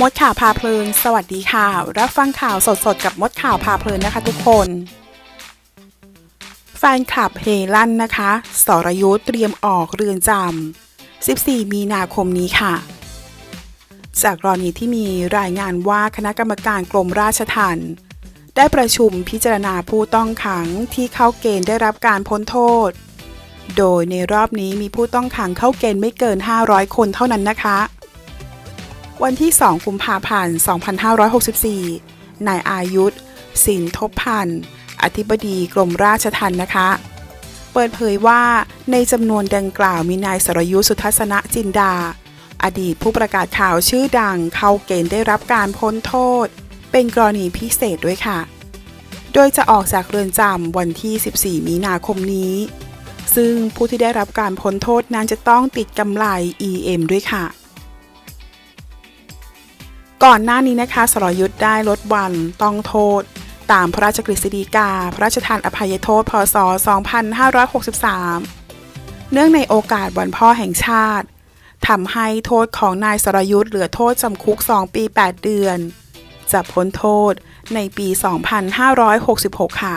มดข่าวพาเพลิน สวัสดีค่ะ รับฟังข่าวสดๆ กับมดข่าวพาเพลินนะคะทุกคน แฟนคลับเฮลั่นนะคะ สรยุทธเตรียมออกเรือนจำ 14 มีนาคมนี้ค่ะ จากกรณีที่มีรายงานว่าคณะกรรมการกรมราชทัณฑ์ได้ประชุมพิจารณาผู้ต้องขังที่เข้าเกณฑ์ได้รับการพ้นโทษ โดยในรอบนี้มีผู้ต้องขังเข้าเกณฑ์ไม่เกิน 500 คนเท่านั้นนะคะ วันที่ 2 กุมภาพันธ์ 2564 นายอายุธสินทบพันธ์ อธิบดีกรมราชทัณฑ์นะคะ เปิดเผยว่าในจำนวนดังกล่าวมีนายสรยุทธสุทัศนจินดา อดีตผู้ประกาศข่าวชื่อดังเข้าเกณฑ์ได้รับการพ้นโทษ เป็นกรณีพิเศษด้วยค่ะ โดยจะออกจากเรือนจำวันที่ 14 มีนาคมนี้ ซึ่งผู้ที่ได้รับการพ้นโทษนั้นจะต้องติดกำไร EM ด้วยค่ะ ก่อนหน้านี้นะคะสรยุทธ์ได้ลดวันต้องโทษ ตามพระราชกฤษฎีกา พระราชทานอภัยโทษ พศ 2563 เนื่องในโอกาสวันพ่อแห่งชาติทำให้โทษของนายสรยุทธ์เหลือโทษจำคุก 2 ปี 8 เดือน จะพ้นโทษในปี 2566 ค่ะ